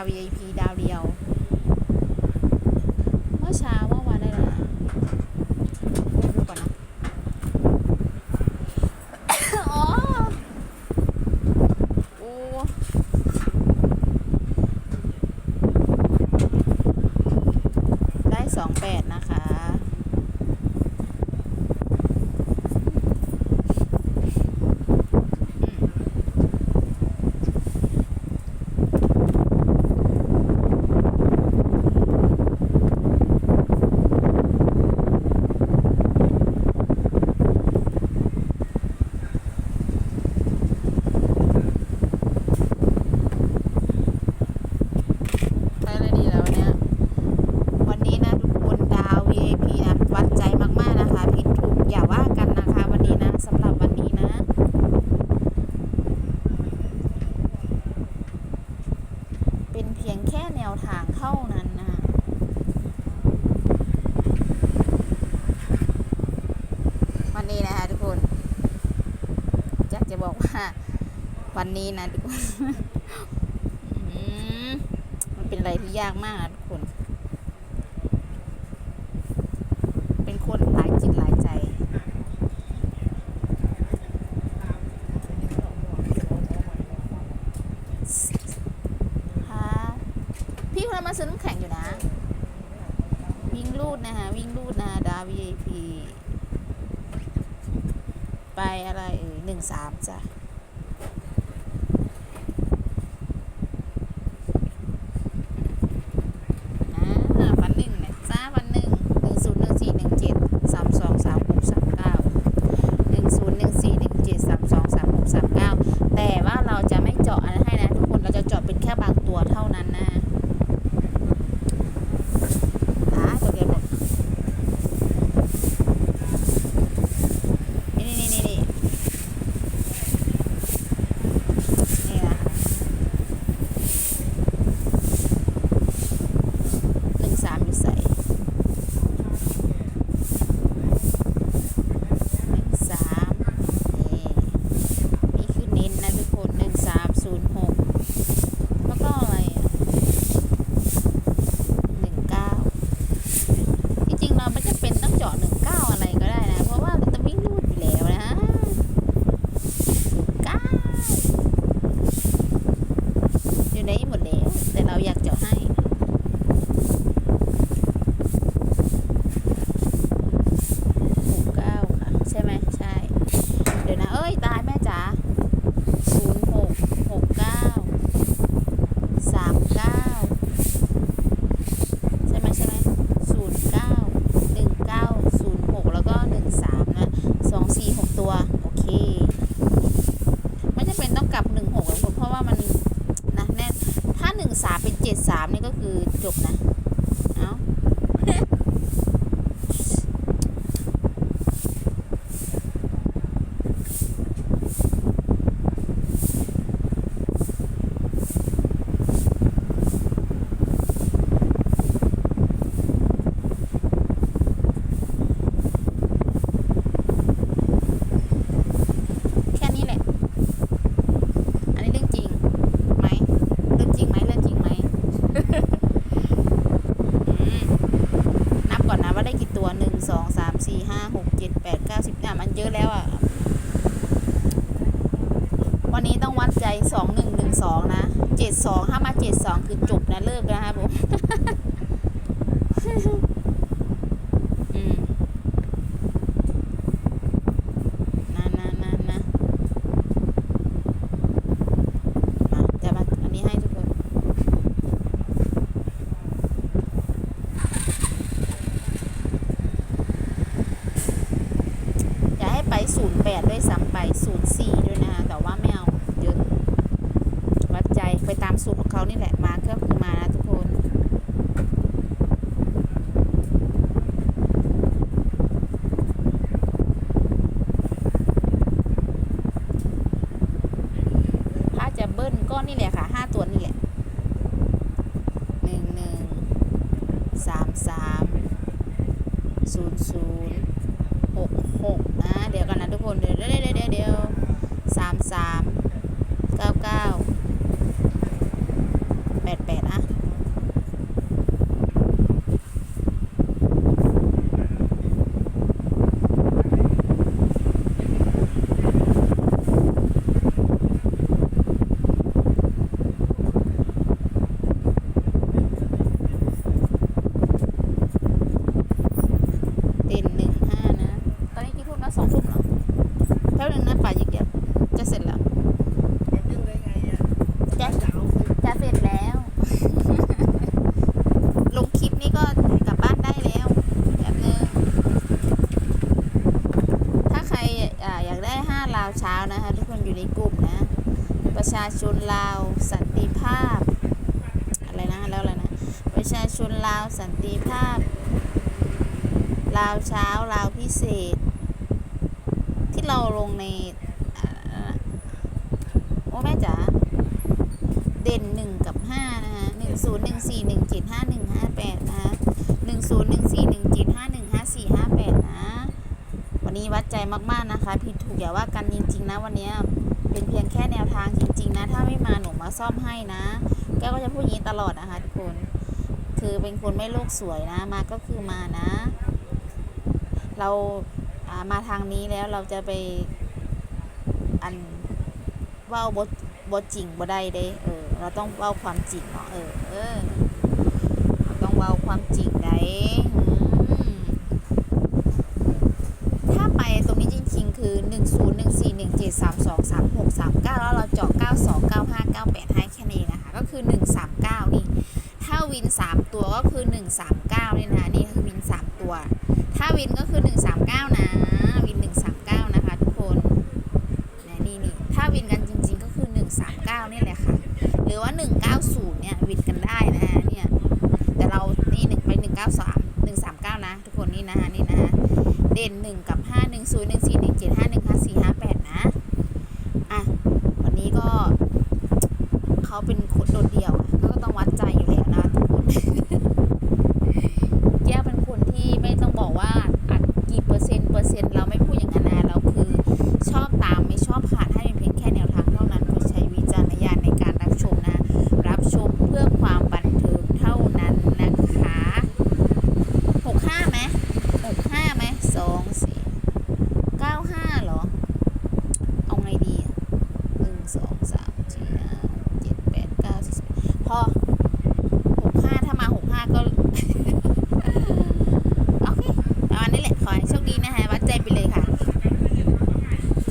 rabia y, บอกว่า วันนี้นะทุกคนมันเป็นอะไรที่ยากมากทุกคน เป็นคนหลายจิตหลายใจพี่คนมาซื้อน้ำแข็งอยู่นะ วิ่งรูดนะฮะวิ่งรูดนะดาวีพี ไปอะไรอ่ยหนึ่งสามจ้ะามนี่ก็คือจบนะ สองหนึ่งหนึ่งสองนะเจ็ดสองถ้ามาเจ็ดสองคือจบนะเลิกนะคะผมศูนย์แปดด้วยซ้ำไปศูนย์สี่ สูตรของเขานี่แหละมาเครื่องคือมานะทุกคนถ้าจะเบิ้ลก็นี่แหละค่ะห้าตัวนี่แหละหนึ่งหนึ่งสามสามศูนย์ศูนย์หกหกนะเดี๋ยวกันนะทุกคนเดี๋ยวเดี๋ยวเดี๋ยวเดี๋ยวสามสามเก้าเก้า ประชาชนลาวสันติภาพ อะไรนะแล้วอะไรนะประชาชนลาวสันติภาพ ลาวเช้าลาวพิเศษ ที่เราลงในโอ้แม่จ๋าเด่นหนึ่งกับห้านะคะหนึ่งศูนย์หนึ่งสี่หนึ่งเจ็ดห้าหนึ่งห้าแปดนะคะหนึ่งศูนย์หนึ่งสี่หนึ่งเจ็ดห้าหนึ่งห้าสี่ห้าแปดนะ วันนี้วัดใจมากๆนะคะ ผิดถูกอย่าว่ากันจริง ๆ นะวันนี้ เป็นเพียงแค่แนวทางจริง ๆ นะ ถ้าไม่มาหนูมาซ่อมให้นะ แก้วก็จะพูดอย่างนี้ตลอดนะคะทุกคน คือเป็นคนไม่โลกสวยนะ มาก็คือมานะ เราามาทางนี้แล้วเราจะไปอันว่าบทบทจริงบ่ได้เด้เออ เราต้องเว้าความจริงเนาะเออเออต้องเว้าความจริงได้ถ้าไปตรงนี้จริง ๆ คือ1 0 1 4 1 7 3 2 3 6 3 9 แล้วเราเจาะ 9 2 9 5 9 8 ให้แค่นี้นะคะ ก็คือ 1 3 9 นี่ ถ้าวิน 3 ตัวก็คือ 1 3 9นี่นะนี่คือวิน 3 ตัว ถ้าวินก็คือ 139 นะ วิน 139 นะคะทุกคนนะนี่นี่ถ้าวินกันจริง ๆ ก็คือ 139 นี่แหละค่ะ หรือว่า 190 เนี่ย วินกันได้นะเนี่ย แต่เรานี่หนึ่งไป193 139 นะ ทุกคนนี่นะนี่นะเด่น 1 กับ 5 1 0 1 4 1 7 5